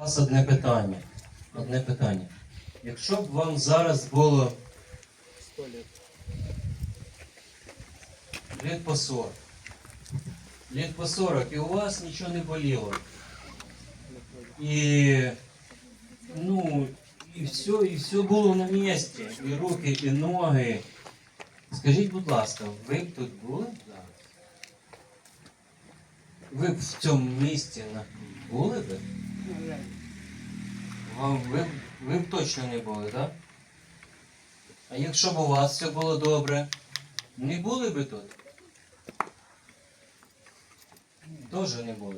вас одне питання. Одне питання. Якщо б вам зараз було літ по 40, літ по 40, і у вас нічого не боліло. І, ну, і все, і все було на місці. І руки, і ноги. Скажіть, будь ласка, ви б тут були? Ви б в цьому місці були б? Ви, ви б точно не були, так? А якщо б у вас все було добре, не були б тут? Теж не були.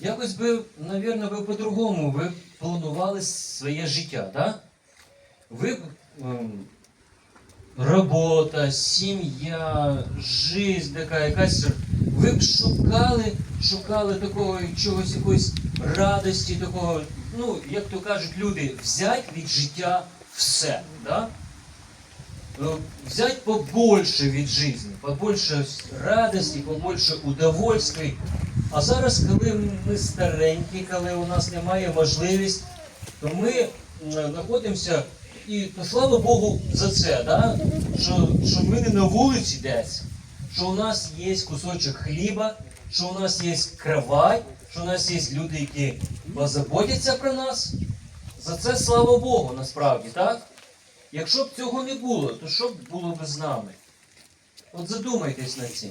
Якось би, мабуть, ви по-другому ви планували своє життя, так? Ви б ем, робота, сім'я, така, якась. Ви б шукали, шукали такого чогось, якоїсь радості, такого, ну, як то кажуть люди, взять від життя все. Да? Е, Взять побольше від життя, побольше радості, побольше удовольствий. А зараз, коли ми старенькі, коли у нас немає можливості, то ми е, знаходимося, і слава Богу за це, да? що, що ми не на вулиці десь, що у нас є кусочок хліба, що у нас є кровать, що у нас є люди, які позаботяться про нас. За це слава Богу, насправді, так? Якщо б цього не було, то що б було б з нами? От задумайтесь над цим.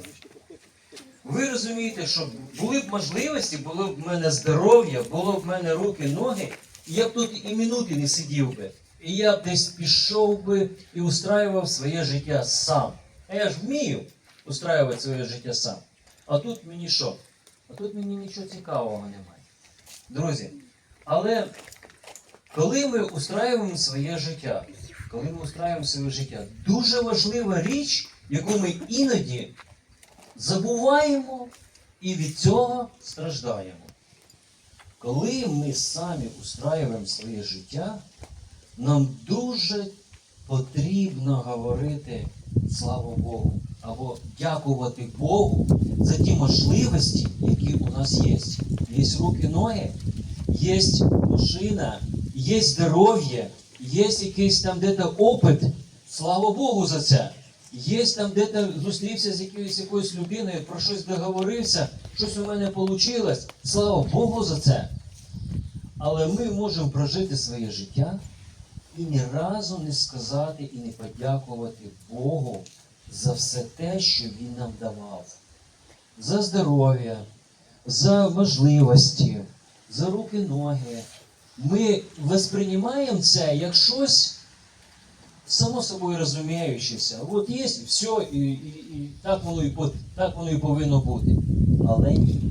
Ви розумієте, що були б можливості, було б в мене здоров'я, було б в мене руки, ноги, і я б тут і минути не сидів би. І я б десь пішов би і устраював своє життя сам. А я ж вмію устраювати своє життя сам. А тут мені що? А тут мені нічого цікавого немає. Друзі, але коли ми устраюємо своє життя, коли ми устраюємо своє життя, дуже важлива річ, яку ми іноді забуваємо і від цього страждаємо. Коли ми самі устраюємо своє життя, нам дуже потрібно говорити слава Богу або дякувати Богу за ті можливості, які у нас є. Є руки, ноги, є машина, є здоров'я, є якийсь там де-то опит. Слава Богу за це. Є там де-то зустрівся з якоюсь якоюсь людиною, про щось договорився, щось у мене вийшло. Слава Богу за це. Але ми можемо прожити своє життя і ні разу не сказати і не подякувати Богу за все те, що Він нам давав. За здоров'я, за можливості, за руки, ноги. Ми восприймаємо це як щось само собою розуміючися. От є все, і, і, і так, воно і, так воно і повинно бути. Але ні.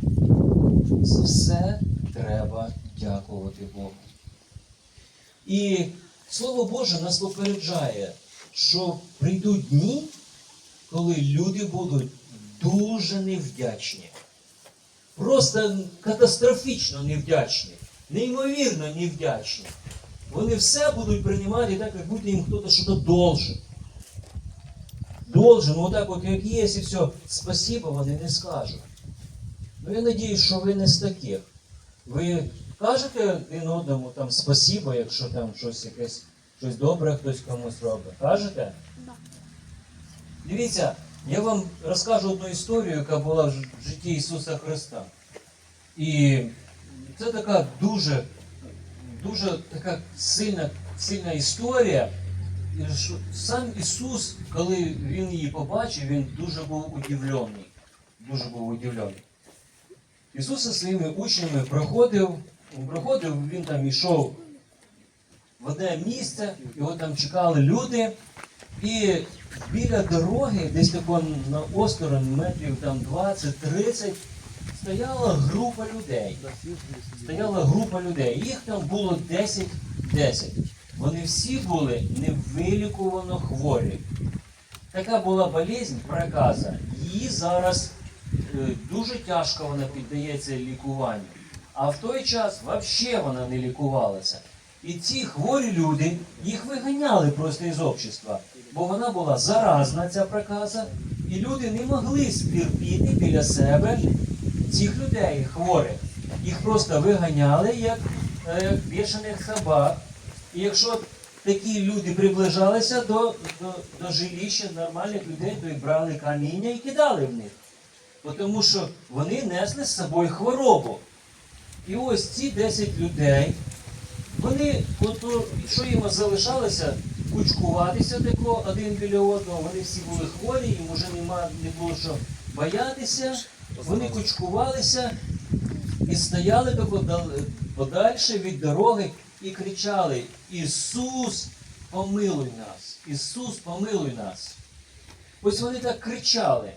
За все треба дякувати Богу. І Слово Боже нас попереджає, що прийдуть дні, коли люди будуть дуже невдячні. Просто катастрофічно невдячні, неймовірно невдячні. Вони все будуть приймати так, як будто їм хтось щось должен. Должен, вот так от як є, і все, спасибо вони не скажуть. Ну я надіюсь, що ви не з таких. Ви кажете один одному там спасибо, якщо там щось якесь щось добре хтось комусь робить. Кажете? Дивіться, я вам розкажу одну історію, яка була в житті Ісуса Христа. І це така дуже, дуже така сильна, сильна історія. І Сам Ісус, коли Він її побачив, він дуже був удивлений. Дуже був удивлений. Ісус зі своїми учнями проходив, проходив, він там йшов в одне місце, його там чекали люди, і біля дороги, десь тако на осторонь метрів там 20-30, стояла група людей. Стояла група людей. Їх там було 10-10. Вони всі були невилікувано хворі. Така була болезнь, проказа. Її зараз е, дуже тяжко вона піддається лікуванню. А в той час взагалі вона не лікувалася. І ці хворі люди їх виганяли просто із общества, бо вона була заразна, ця проказа, і люди не могли стерпіти біля себе цих людей хворих. Їх просто виганяли як е, як бешених собак. І якщо такі люди приближалися до, до, до жилища нормальних людей, то й брали каміння і кидали в них. Тому що вони несли з собою хворобу. І ось ці 10 людей, вони, от, що їм залишалося, кучкуватися тако один біля одного, вони всі були хворі, їм вже нема, не було що боятися. Вони кучкувалися і стояли тако подальше від дороги і кричали: Ісус, помилуй нас! Ісус, помилуй нас! Ось вони так кричали.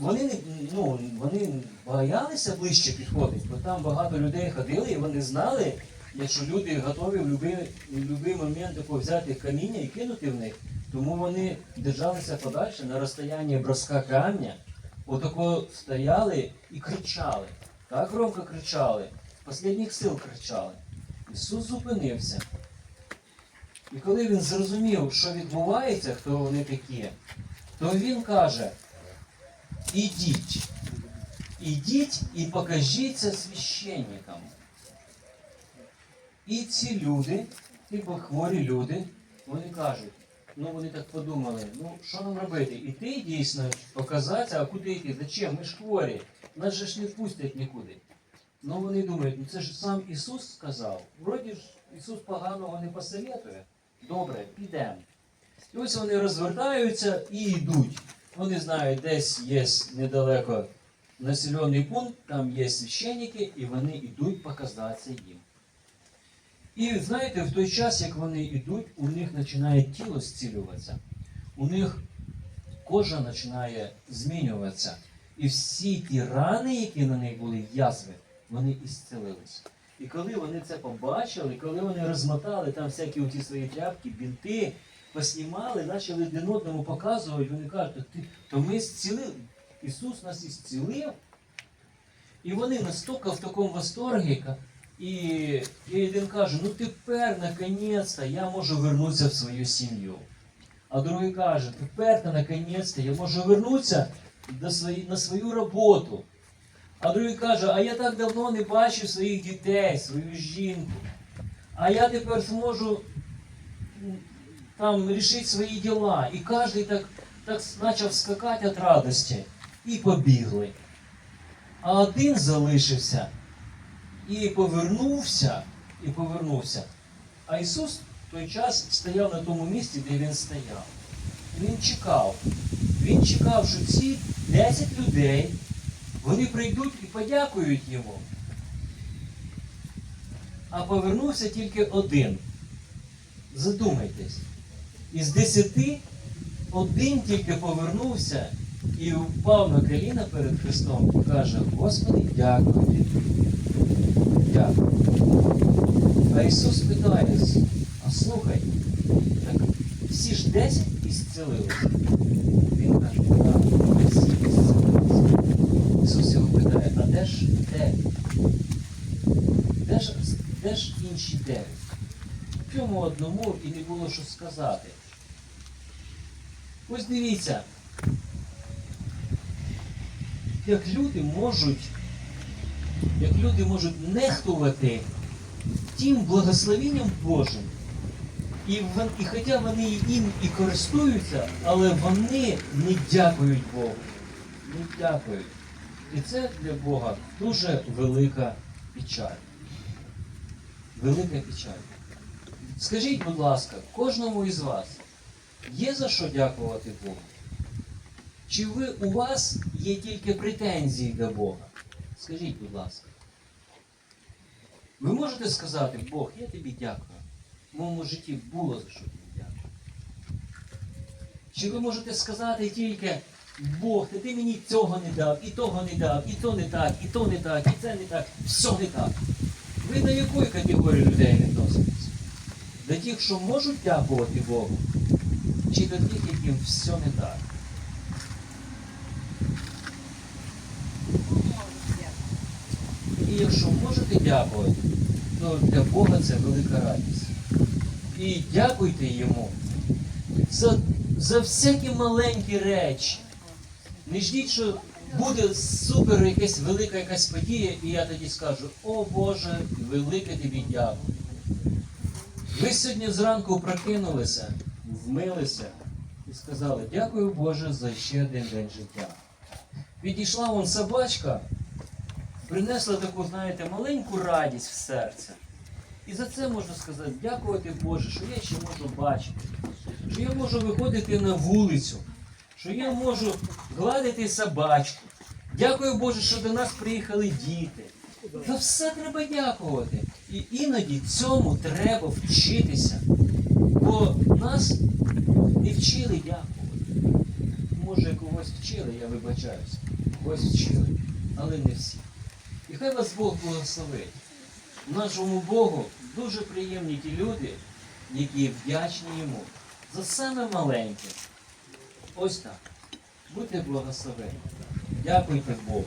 Вони ну, вони боялися ближче підходити, бо там багато людей ходили, і вони знали, якщо люди готові в будь-який момент тако взяти каміння і кинути в них, тому вони держалися подальше на розстоянні броска камня, отако стояли і кричали. Так громко кричали, останніх сил кричали. Ісус зупинився. І коли він зрозумів, що відбувається, хто вони такі, то він каже. Ідіть. Ідіть і покажіться священникам. І ці люди, типу хворі люди, вони кажуть, ну вони так подумали, ну що нам робити? Іти дійсно показатися, а куди йти? Зачем? Ми ж хворі, нас же ж не пустять нікуди. Ну вони думають, ну це ж сам Ісус сказав. Вроді ж Ісус поганого не посоветує. Добре, підемо. І ось вони розвертаються і йдуть. Вони знають, десь є недалеко населений пункт, там є священники, і вони йдуть показатися їм. І знаєте, в той час, як вони йдуть, у них починає тіло зцілюватися, у них кожа починає змінюватися. І всі ті рани, які на них були язви, вони ісцелились. І коли вони це побачили, коли вони розмотали там всякі ті свої тряпки, бінти, поснімали, почали один одному показувати, вони кажуть, «То ти, то ми зцілили. Ісус нас ісцілив. І вони настільки в такому восторгі. І, і один каже, ну тепер, наконець-то, я можу вернутися в свою сім'ю. А другий каже, тепер-то, наконець-то, я можу вернутися до свої, на свою роботу. А другий каже, а я так давно не бачив своїх дітей, свою жінку. А я тепер зможу там рішити свої діла. І кожен так, так почав скакати від радості. І побігли. А один залишився і повернувся, і повернувся. А Ісус в той час стояв на тому місці, де він стояв. Він чекав. Він чекав, що ці 10 людей вони прийдуть і подякують йому. А повернувся тільки один. Задумайтесь. Із десяти один тільки повернувся і впав на коліна перед Христом і каже, Господи, дякую тобі. Дякую. А Ісус питає, а слухай, так всі ж десять ісцелилися? Він каже, так, всі ісцелилися. Ісус його питає, а де ж дев'ять? Де ж, де ж інші дев'ять? Чому одному і не було що сказати? Ось дивіться, як люди можуть, як люди можуть нехтувати тим благословенням Божим. І, і хоча вони їм і користуються, але вони не дякують Богу. Не дякують. І це для Бога дуже велика печаль. Велика печаль. Скажіть, будь ласка, кожному із вас є за що дякувати Богу? Чи ви у вас є тільки претензії до Бога? Скажіть, будь ласка. Ви можете сказати, Бог, я тобі дякую. В моєму житті було за що тобі дякую. Чи ви можете сказати тільки, Бог, ти мені цього не дав, і того не дав, і то не так, і то не так, і це не так, все не так. Ви до якої категорії людей відноситесь? До тих, що можуть дякувати Богу, чи до тих, яким все не так? І якщо можете дякувати, то для Бога це велика радість. І дякуйте йому за, за всякі маленькі речі. Не ждіть, що буде супер якась велика якась подія, і я тоді скажу, о Боже, велике тобі дякую. Ви сьогодні зранку прокинулися, вмилися і сказали, дякую Боже за ще один день життя. Підійшла вон собачка, принесла таку, знаєте, маленьку радість в серце. І за це можна сказати, дякувати Боже, що я ще можу бачити, що я можу виходити на вулицю, що я можу гладити собачку. Дякую Боже, що до нас приїхали діти. За все треба дякувати. І іноді цьому треба вчитися. Бо нас не вчили дякувати. Може, когось вчили, я вибачаюся. Когось вчили, але не всі. І хай вас Бог благословить. Нашому Богу дуже приємні ті люди, які вдячні йому за саме маленьке. Ось так. Будьте благословені. Дякуйте Богу.